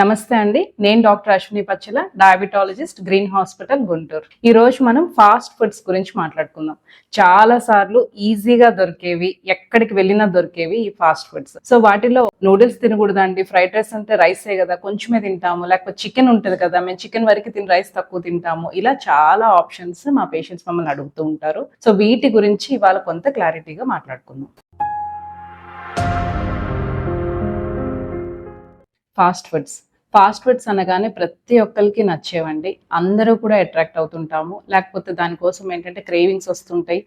నమస్తే అండి. నేను doctor Ashwini Pachchala diabetologist Green Hospital Guntur. ఈ రోజు మనం ఫాస్ట్ ఫుడ్స్ గురించి మాట్లాడుకుందాం. చాలా సార్లు ఈజీగా దొరికేవి ఎక్కడికి వెళ్ళినా దొరికేవి ఈ ఫాస్ట్ ఫుడ్స్. సో వాటిలో నూడిల్స్ తినకూడదండి ఫ్రైడ్ రైస్ అంటే రైసే కదా కొంచెమే తింటాము. లేకపోతే చికెన్ ఉంటుంది కదా మేము చికెన్ వరకు తిని రైస్ తక్కువ తింటాము. ఇలా చాలా ఆప్షన్స్ మా పేషెంట్స్ మమ్మల్ని అడుగుతూ ఉంటారు. సో వీటి గురించి ఇవాళ కొంత క్లారిటీగా మాట్లాడుకుందాం. Fast foods. ఫాస్ట్ ఫుడ్స్ అనగానే ప్రతి ఒక్కరికి నచ్చేవండి. అందరూ కూడా అట్రాక్ట్ అవుతుంటాము. లేకపోతే దానికోసం ఏంటంటే క్రేవింగ్స్ వస్తుంటాయి.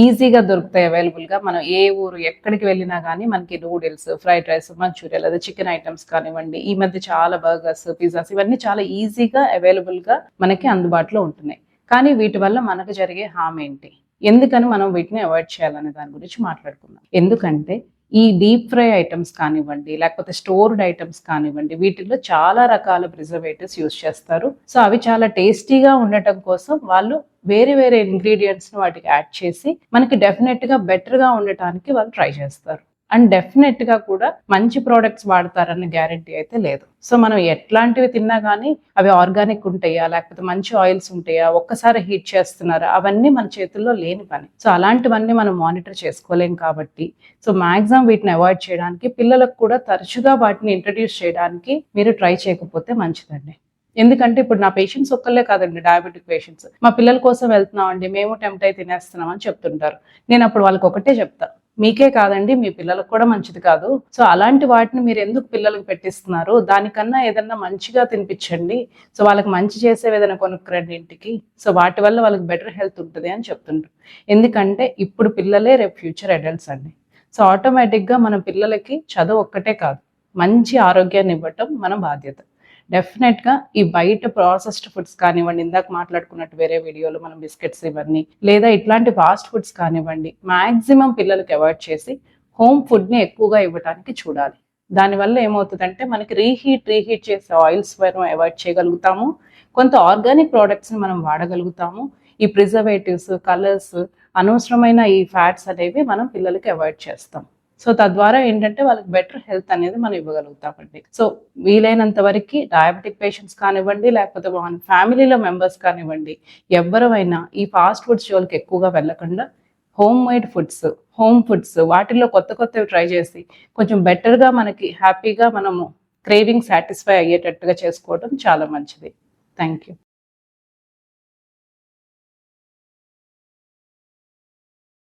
ఈజీగా దొరుకుతాయి అవైలబుల్గా. మనం ఏ ఊరు ఎక్కడికి వెళ్ళినా కానీ మనకి నూడిల్స్ ఫ్రైడ్ రైస్ మంచూరియా లేదా చికెన్ ఐటమ్స్ కానివ్వండి ఈ మధ్య చాలా బర్గర్స్ పిజ్జాస్ ఇవన్నీ చాలా ఈజీగా అవైలబుల్గా మనకి అందుబాటులో ఉంటున్నాయి. కానీ వీటి వల్ల మనకు జరిగే హామ్ ఏంటి? ఎందుకని మనం వీటిని అవాయిడ్ చేయాలనే దాని గురించి మాట్లాడుకుందాం. ఎందుకంటే ఈ డీప్ ఫ్రై ఐటమ్స్ కానివ్వండి లేకపోతే స్టోర్డ్ ఐటమ్స్ కానివ్వండి వీటిల్లో చాలా రకాల ప్రిజర్వేటివ్స్ యూస్ చేస్తారు. సో అవి చాలా టేస్టీగా ఉండటం కోసం వాళ్ళు వేరే వేరే ఇంగ్రీడియంట్స్ని వాటికి యాడ్ చేసి మనకి డెఫినెట్గా బెటర్గా ఉండటానికి వాళ్ళు ట్రై చేస్తారు. అండ్ డెఫినెట్గా కూడా మంచి ప్రోడక్ట్స్ వాడతారన్న గ్యారంటీ అయితే లేదు. సో మనం ఎట్లాంటివి తిన్నా కానీ అవి ఆర్గానిక్ ఉంటాయా లేకపోతే మంచి ఆయిల్స్ ఉంటాయా ఒక్కసారి హీట్ చేస్తున్నారా అవన్నీ మన చేతుల్లో లేని పని. సో అలాంటివన్నీ మనం మానిటర్ చేసుకోలేం కాబట్టి సో మాక్సిమం వీటిని అవాయిడ్ చేయడానికి పిల్లలకు కూడా తరచుగా వాటిని ఇంట్రడ్యూస్ చేయడానికి మీరు ట్రై చేయకపోతే మంచిదండి. ఎందుకంటే ఇప్పుడు నా పేషెంట్స్ ఒక్కళ్ళే కాదండి డయాబెటిక్ పేషెంట్స్ మా పిల్లల కోసం వెళ్తున్నాం అండి మేము టెంప్ట్ అయి తినేస్తున్నాం అని చెప్తుంటారు. నేను అప్పుడు వాళ్ళకి ఒకటే చెప్తా. మీకే కాదండి మీ పిల్లలకు కూడా మంచిది కాదు. సో అలాంటి వాటిని మీరు ఎందుకు పిల్లలకు పెట్టిస్తున్నారు? దానికన్నా ఏదన్నా మంచిగా తినిపించండి. సో వాళ్ళకి మంచి చేసే ఏదైనా కొనుక్కురండి ఇంటికి. సో వాటి వల్ల వాళ్ళకి బెటర్ హెల్త్ ఉంటుంది అని చెప్తుంటారు ఎందుకంటే ఇప్పుడు పిల్లలే రేపు ఫ్యూచర్ అడల్ట్స్ అండి. సో ఆటోమేటిక్గా మన పిల్లలకి చదువు ఒక్కటే కాదు. మంచి ఆరోగ్యాన్ని ఇవ్వటం మన బాధ్యత. డెఫినెట్గా ఈ బయట ప్రాసెస్డ్ ఫుడ్స్ కానివ్వండి ఇందాక మాట్లాడుకున్నట్టు వేరే వీడియోలు మనం బిస్కెట్స్ ఇవన్నీ లేదా ఇట్లాంటి ఫాస్ట్ ఫుడ్స్ కానివ్వండి మ్యాక్సిమం పిల్లలకి అవాయిడ్ చేసి హోమ్ ఫుడ్ని ఎక్కువగా ఇవ్వడానికి చూడాలి. దానివల్ల ఏమవుతుందంటే మనకి రీహీట్ రీహీట్ చేసే ఆయిల్స్ మనం అవాయిడ్ చేయగలుగుతాము. కొంత ఆర్గానిక్ ప్రోడక్ట్స్ని మనం వాడగలుగుతాము. ఈ ప్రిజర్వేటివ్స్ కలర్స్ అనవసరమైన ఈ ఫ్యాట్స్ అనేవి మనం పిల్లలకి అవాయిడ్ చేస్తాం. సో తద్వారా ఏంటంటే వాళ్ళకి బెటర్ హెల్త్ అనేది మనం ఇవ్వగలుగుతామండి సో వీలైనంత వరకు డయాబెటిక్ పేషెంట్స్ కానివ్వండి లేకపోతే మన ఫ్యామిలీలో మెంబర్స్ కానివ్వండి ఎవరైనా ఈ ఫాస్ట్ ఫుడ్స్ షోలకి ఎక్కువగా వెళ్ళకుండా home made foods home foods వాటిల్లో కొత్త కొత్తవి ట్రై చేసి కొంచెం బెటర్గా మనకి హ్యాపీగా మనము క్రేవింగ్ సాటిస్ఫై అయ్యేటట్టుగా చేసుకోవడం చాలా మంచిది. Thank you